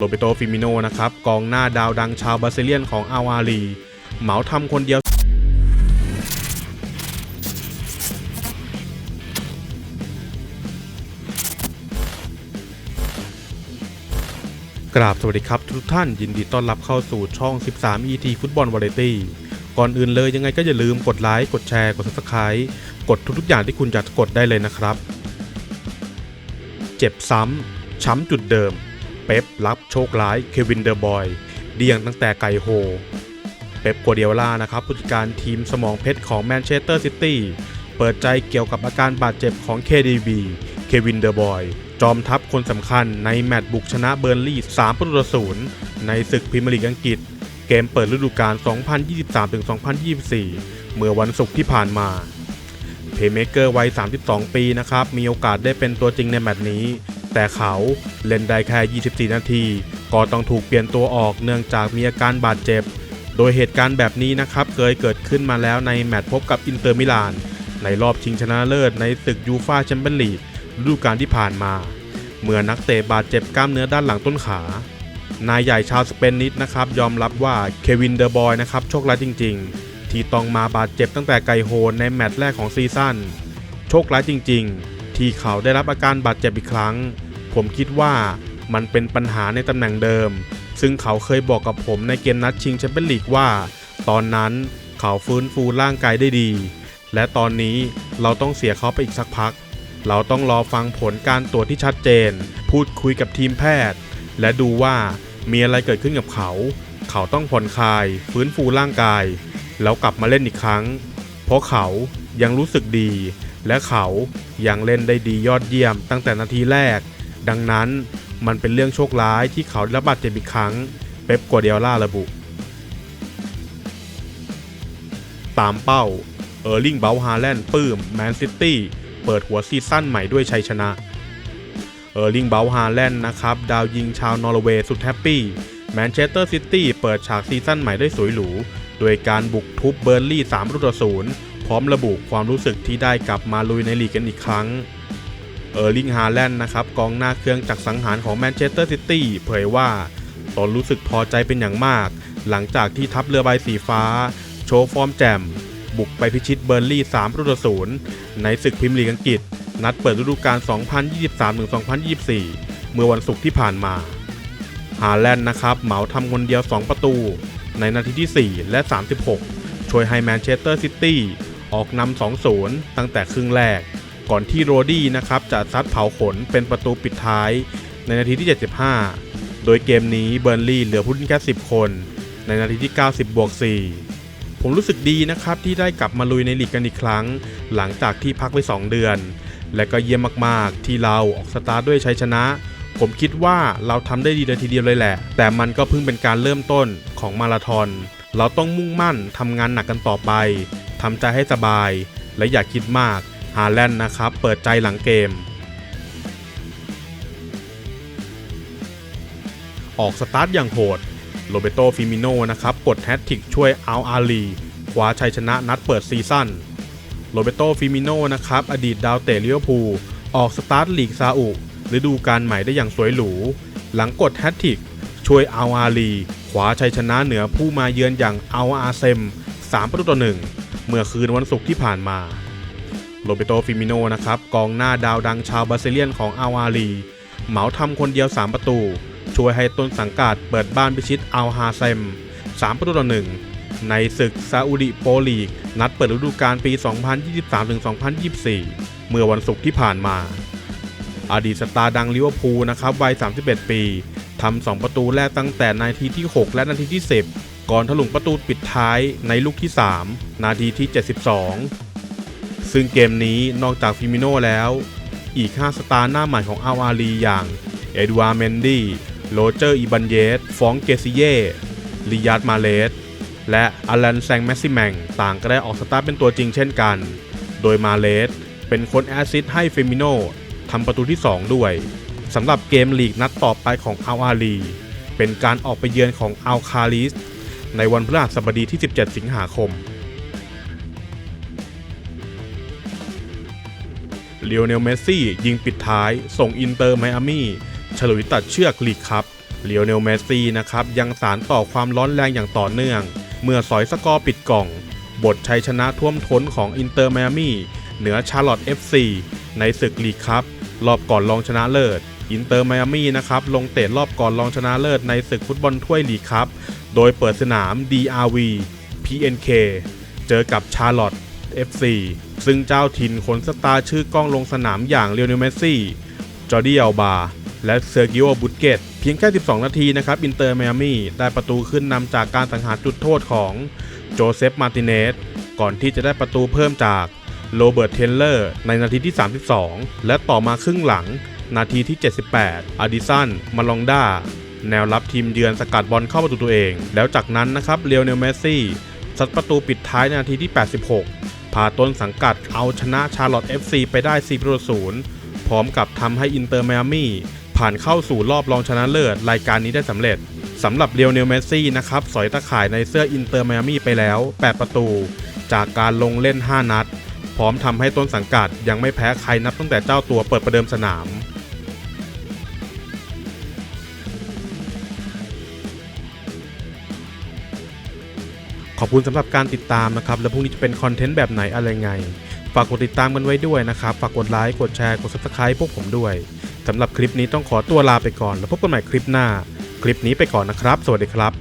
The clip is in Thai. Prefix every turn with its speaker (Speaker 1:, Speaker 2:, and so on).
Speaker 1: โรเบโตฟิมิโนนะครับกองหน้าดาวดังชาวบราซิเลียนของอาวารีเหมาทำคนเดียวกราบสวัสดีครับทุกท่านยินดีต้อนรับเข้าสู่ช่อง 13 ET ฟุตบอลวาไรตี้ก่อนอื่นเลยยังไงก็อย่าลืมกดไลค์กดแชร์กด Subscribe กดทุกๆอย่างที่คุณอยากจะกดได้เลยนะครับ เจ็บซ้ำช้ำจุดเดิม เป๊ปรับโชคร้ายเควินเดอร์บอยเดี่ยงตั้งแต่ไก่โฮ เป๊ปกัวเดียล่านะครับผู้จัดการทีมสมองเพชรของแมนเชสเตอร์ซิตี้เปิดใจเกี่ยวกับอาการบาดเจ็บของ KDB เควินเดอร์บอยจอมทัพคนสำคัญในแมตช์บุกชนะเบอร์นลี่3ประตูต่อศูนย์ในศึกพรีเมียร์ลีกอังกฤษ เกมเปิดฤดูกาล 2023-2024 เมื่อวันศุกร์ที่ผ่านมา เพย์เมเกอร์วัย 32 ปีนะครับ มีโอกาสได้เป็นตัวจริงในแมตช์นี้ แต่เขาเล่นได้แค่ 24 นาที ก็ต้องถูกเปลี่ยนตัวออกเนื่องจากมีอาการบาดเจ็บ โดยเหตุการณ์แบบนี้นะครับเคยเกิดขึ้นมาแล้วในแมตช์พบกับอินเตอร์มิลาน ในรอบชิงชนะเลิศในศึกยูฟ่าแชมเปี้ยนลีกฤดูกาลที่ผ่านมา เมื่อนักเตะบาดเจ็บกล้ามเนื้อด้านหลังต้นขานายใหญ่ชาวสเปนนิดนะครับยอมรับว่าเควินเดอร์บอยนะครับโชคร้ายจริง ๆ ที่ต้องมาบาดเจ็บตั้งแต่ไกโฮนในแมตช์แรกของซีซั่นโชคร้ายจริง ๆ ที่เขาได้รับอาการบาดเจ็บอีกครั้ง ผมคิดว่ามันเป็นปัญหาในตำแหน่งเดิม ซึ่งเขาเคยบอกกับผมในเกมนัดชิงแชมเปี้ยนลีกว่า ตอนนั้นเขาฟื้นฟูร่างกายได้ดี และตอนนี้เราต้องเสียเขาไปอีกสักพัก เราต้องรอฟังผลการตรวจที่ชัดเจน พูดคุยกับทีมแพทย์ และดูว่ามีอะไรเกิดขึ้นกับเขา เขาต้องผ่อนคลาย ฟื้นฟูร่างกาย แล้วกลับมาเล่นอีกครั้ง เพราะเขายังรู้สึกดี และเขายังเล่นได้ดียอดเยี่ยมตั้งแต่นาทีแรก ดังนั้นมันเป็นเรื่องโชคร้ายที่เขาได้รับบาดเจ็บอีกครั้ง เป๊ปกัวเดียล่าระบุ ตามเป้า เออร์ลิงเบลฮาแลนด์ปื้มแมนซิตี้เปิดหัวซีซั่นใหม่ด้วยชัยชนะ เออร์ลิงเบลฮาแลนด์นะครับ ดาวยิงชาวนอร์เวย์สุดแฮปปี้แมนเชสเตอร์ซิตี้เปิดฉากซีซั่นใหม่ได้สวยหรู โดยการบุกทุบเบอร์นลี่3ประตูต่อศูนย์ พร้อมระบุความรู้สึกที่ได้กลับมาลุยในลีกกันอีกครั้ง เออร์ลิงฮาแลนด์นะครับกองหน้าเครื่องจักรสังหารของแมนเชสเตอร์ซิตี้เผยว่าตนรู้สึกพอใจเป็นอย่างมาก หลังจากที่ทัพเรือใบสีฟ้า โชว์ฟอร์มแจ่ม บุกไปพิชิตเบอร์ลี่3ประตูต่อศูนย์ในศึกพรีเมียร์ลีกอังกฤษ นัดเปิดฤดูกาล 2023-2024 เมื่อวันศุกร์ที่ผ่านมา ฮาแลนด์นะครับเหมาทำคนเดียว 2 ประตู ในนาทีที่ 4 และ 36 ช่วยให้แมนเชสเตอร์ซิตี้ ออกนำ2-0 ตั้งแต่ครึ่งแรก ก่อนที่โรดี้นะครับจะซัดเผาขนเป็นประตูปิดท้าย ในนาทีที่ 75 โดยเกมนี้เบอร์นลี่เหลือผู้เล่นแค่10 คน ในนาทีที่ 90บวก4ผมรู้สึกดีนะครับที่ได้กลับมาลุยในลีกกันอีกครั้ง หลังจากที่พักไป 2 เดือน และก็เยี่ยมมากๆ ที่เราออกสตาร์ทด้วยชัยชนะผมคิดว่าเราทำได้ดีเลยทีเดียวเลยแหละ แต่มันก็เพิ่งเป็นการเริ่มต้นของมาราธอน เราต้องมุ่งมั่นทำงานหนักกันต่อไป ทำใจให้สบาย และอย่าคิดมาก ฮาแลนด์นะครับ เปิดใจหลังเกม ออกสตาร์ทอย่างโหด โรเบโตฟิมิโนนะครับ กดแฮตทิกช่วยอัลอาลีคว้าชัยชนะนัดเปิดซีซั่น โรเบโตฟิมิโนนะครับ อดีตดาวเตะลิเวอร์พูล ออกสตาร์ทลีกซาอุฤดูกาลใหม่ได้อย่างสวยหรู หลังกดแฮตทิกช่วยอัลอาลีคว้าชัยชนะเหนือผู้มาเยือนอย่างอัลอาเซม 3 ประตูต่อหนึ่ง เมื่อคืนวันศุกร์ที่ผ่านมา โรเบโตฟิมิโนนะครับ กองหน้าดาวดังชาวบราซิเลียนของอัลอาลี เหมาทำคนเดียว 3 ประตู ช่วยให้ต้นสังกัดเปิดบ้านพิชิตอัลฮาเซม 3 ประตูต่อหนึ่งในศึกซาอุดิโปลีก นัดเปิดฤดูกาลปี 2023-2024 เมื่อวันศุกร์ที่ผ่านมา อดีตสตาร์ดังลิเวอร์พูลนะครับวัย 31 ปีทำ2ประตูแรกตั้งแต่นาทีที่ 6 และนาทีที่ 10 ก่อนถลุงประตูปิดท้ายในลูกที่ 3 นาทีที่ 72 ซึ่งเกมนี้นอกจากฟิมิโนแล้ว อีก 5 สตาร์หน้าใหม่ของอาวารีอย่าง เอ็ดวาร์เมนดี้โรเจอร์อีบันเยสฟองเกซิเย่ลิยาดมาเลสและอลันแซงแมสซิแมงต่างก็ได้ออกสตาร์เป็นตัวจริงเช่นกัน โดยมาเลสเป็นคนแอสซิสต์ให้เฟมิโนทำประตูที่ 2 ด้วยสำหรับเกมลีกนัดต่อไปของอัลอาลีเป็นการออกไปเยือนของอัลคาลิส ในวันพฤหัสบดีที่ 17 สิงหาคม เลียวเนล เมสซี่ ยิงปิดท้าย ส่งอินเตอร์ไมอามี่ฉลุยตัดเชือกลีกครับ เลียวเนล เมสซี่นะครับยังสารต่อความร้อนแรงอย่างต่อเนื่อง เมื่อสอยสกอร์ปิดกล่อง บทชัยชนะท่วมท้นของอินเตอร์ไมอามี่เหนือชาร์ลอต FC ในศึกลีกครับ รอบก่อนรองชนะเลิศ อินเตอร์ไมอามี่นะครับ ลงเตะรอบก่อนรองชนะเลิศในศึกฟุตบอลถ้วยลีกครับ โดยเปิดสนาม DRV PNK เจอกับชาร์ลอต FC ซึ่งเจ้าถิ่นขนสตาร์ชื่อกล้องลงสนามอย่างเลียวเนลเมสซี่ จอร์ดี้อัลบา และเซอร์กิโอบุตเกต เพียงแค่ 12 นาทีนะครับ อินเตอร์ไมอามี่ได้ประตูขึ้นนำจากการสังหารจุดโทษของโจเซฟ มาร์ติเนส ก่อนที่จะได้ประตูเพิ่มจากโรเบิร์ต เทนเลอร์ ในนาทีที่ 32 และต่อมาครึ่งหลัง นาทีที่ 78อดิสัน มาลองดาแนวรับทีมเยือนสกัดบอลเข้าประตูตัวเอง แล้วจากนั้นนะครับเลียวเนลเมสซี่ซัดประตูปิดท้ายในนาทีที่ 86 พาต้นสังกัดเอาชนะชาร์ลอต FC ไปได้ 4 ประตูศูนย์พร้อมกับทำให้อินเตอร์ไมอามี่ผ่านเข้าสู่รอบรองชนะเลิศรายการนี้ได้สำเร็จสำหรับเรียวเนลเมสซี่นะครับสอยตะข่ายในเสื้ออินเตอร์ไมอามี่ไปแล้ว 8 ประตู จากการลงเล่น 5 นัด พร้อมทำให้ต้นสังกัดยังไม่แพ้ใครนับตั้งแต่เจ้าตัวเปิดประเดิมสนาม ขอบคุณสำหรับการติดตามนะครับ แล้วพรุ่งนี้จะเป็นคอนเทนต์แบบไหนอะไรไง ฝากกดติดตามกันไว้ด้วยนะครับ ฝากกดไลค์ กดแชร์ กด subscribe พวกผมด้วยสำหรับคลิปนี้ต้องขอตัวลาไปก่อน แล้วพบกันใหม่คลิปหน้า คลิปนี้ไปก่อนนะครับ สวัสดีครับ